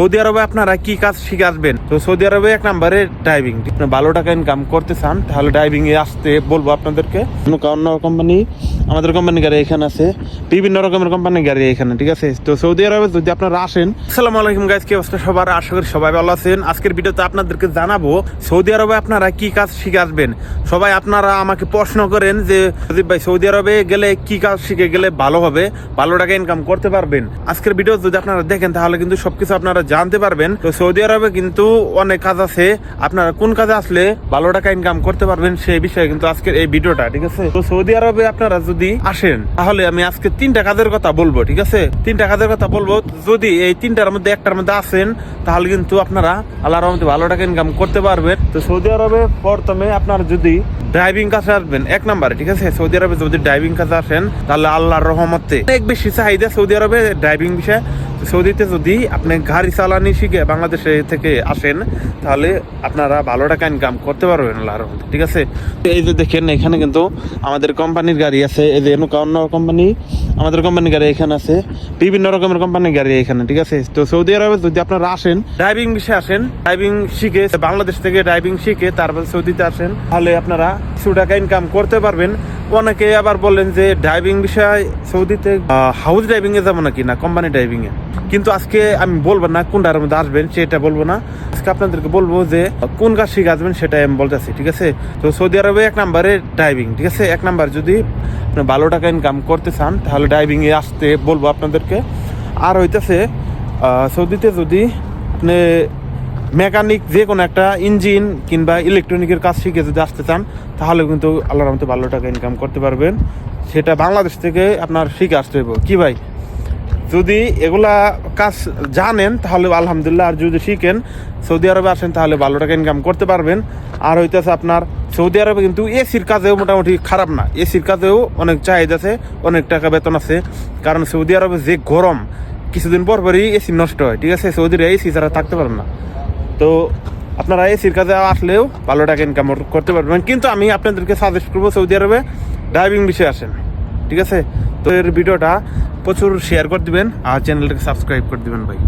Saudi আরবে আপনারা কি কাজ শিখে আসবেন? তো সৌদি আরবে এক নাম্বারে ড্রাইভিং ভালো টাকা ইনকাম করতে চান, তাহলে ড্রাইভিং এ আসতে বলব আপনাদেরকে। অন্য কোম্পানি আমাদের কোম্পানি গাড়ি এখানে আছে। বিভিন্ন রকমের কোম্পানি গাড়ি এখানে, ঠিক আছে? তো সৌদি আরবে যদি আপনারা আসেন, আসসালামু আলাইকুম গাইজ কি অবস্থা সবার? আশা করি সবাই ভালো আছেন। আজকের ভিডিওতে আপনাদেরকে জানাব, সৌদি আরবে আপনারা কি কাজ শিখে আসবেন? সবাই আপনারা আমাকে প্রশ্ন করেন যে প্রদীপ ভাই, সৌদি আরবে গেলে কি কাজ শিখে গেলে ভালো হবে? ভালো টাকা ইনকাম করতে পারবেন? আজকের ভিডিও যদি আপনারা দেখেন, তাহলে কিন্তু সবকিছু আপনারা জানতে পারবেন। তো সৌদি আরবে কিন্তু অনেক কাজ আছে। আপনারা কোন কাজে আসলে ভালো টাকা ইনকাম করতে পারবেন সেই বিষয়ে কিন্তু আজকের এই ভিডিওটা, ঠিক আছে? তো সৌদি আরবে আপনারা যদি আসেন, তাহলে আমি আজকে তিনটা কাজের কথা বলব, ঠিক আছে? তিনটা কাজের কথা বলব। যদি এই তিনটার মধ্যে একটার মধ্যে আসেন, তাহলে কিন্তু আপনারা আল্লাহর রহমতে ভালো টাকা ইনকাম করতে পারবেন। তো সৌদি আরবে প্রথমে আপনারা যদি ড্রাইভিং কাজে আসবেন, এক নাম্বারে, ঠিক আছে? সৌদি আরবে যদি ড্রাইভিং কাজে আসেন, তাহলে আল্লাহর রহমতে অনেক বেশি চাহিদা সৌদি আরবে ড্রাইভিং বিষয়ে। সৌদিতে যদি আপনি গাড়ি চালানি শিখে বাংলাদেশে থেকে আসেন, তাহলে আপনারা ভালো টাকা ইনকাম করতে পারবেন ঠিক আছে? এই যে দেখেন, এখানে কিন্তু আমাদের কোম্পানির গাড়ি আছে। এই যে অন্য কোম্পানি, আমাদের কোম্পানির গাড়ি এখানে আছে। বিভিন্ন রকমের কোম্পানির গাড়ি এখানে, ঠিক আছে? তো সৌদি আরবে যদি আপনারা আসেন ড্রাইভিং বিষয়ে আসেন ড্রাইভিং শিখে, বাংলাদেশ থেকে ড্রাইভিং শিখে, তারপর সৌদিতে আসেন, তাহলে আপনারা কিছু টাকা ইনকাম করতে পারবেন। অনেকে আবার বললেন যে ড্রাইভিং বিষয়ে, সৌদিতে হাউস ড্রাইভিং এ যাব নাকি? না কোম্পানি ড্রাইভিং এ। কিন্তু আজকে আমি বলব না কোনটার মধ্যে আসবেন, সেটা বলব না। আজকে আপনাদেরকে বলব যে কোন কাজ শিখে আসবেন সেটা আমি বলতেছি, ঠিক আছে? তো সৌদি আরবে এক নম্বরে ড্রাইভিং ঠিক আছে? এক নাম্বার যদি আপনি ভালো টাকা ইনকাম করতে চান, তাহলে ড্রাইভিং এ আসতে বলব আপনাদেরকে। আর হইতেছে সৌদিতে যদি আপনি মেকানিক যে কোনো একটা ইঞ্জিন কিংবা ইলেকট্রনিকের কাজ শিখে যদি আসতে চান, তাহলে কিন্তু আল্লাহর মতো ভালো টাকা ইনকাম করতে পারবেন। সেটা বাংলাদেশ থেকে আপনার শিখে আসতে হবে কী ভাই? যদি এগুলা কাজ জানেন, তাহলে আলহামদুলিল্লাহ, আর যদি শিখেন, সৌদি আরবে আসেন, তাহলে ভালো টাকা ইনকাম করতে পারবেন। আর হইতেছে আপনার, সৌদি আরবে কিন্তু এসির কাজেও মোটামুটি খারাপ না। এসির কাজেও অনেক চাহিদা আছে, অনেক টাকা বেতন আছে। কারণ সৌদি আরবে যে গরম, কিছুদিন পর পরই এসি নষ্ট হয়, ঠিক আছে? সৌদির এসি ছাড়া থাকতে পারেন না। তো আপনারা এসির কাজে আসলেও ভালো টাকা ইনকাম করতে পারবেন। কিন্তু আমি আপনাদেরকে সাজেস্ট করব সৌদি আরবে ড্রাইভিং বিষয়ে আসেন, ঠিক আছে? তো এর ভিডিওটা প্রচুর শেয়ার করে দিবেন আর চ্যানেলটাকে সাবস্ক্রাইব করে দিবেন ভাই।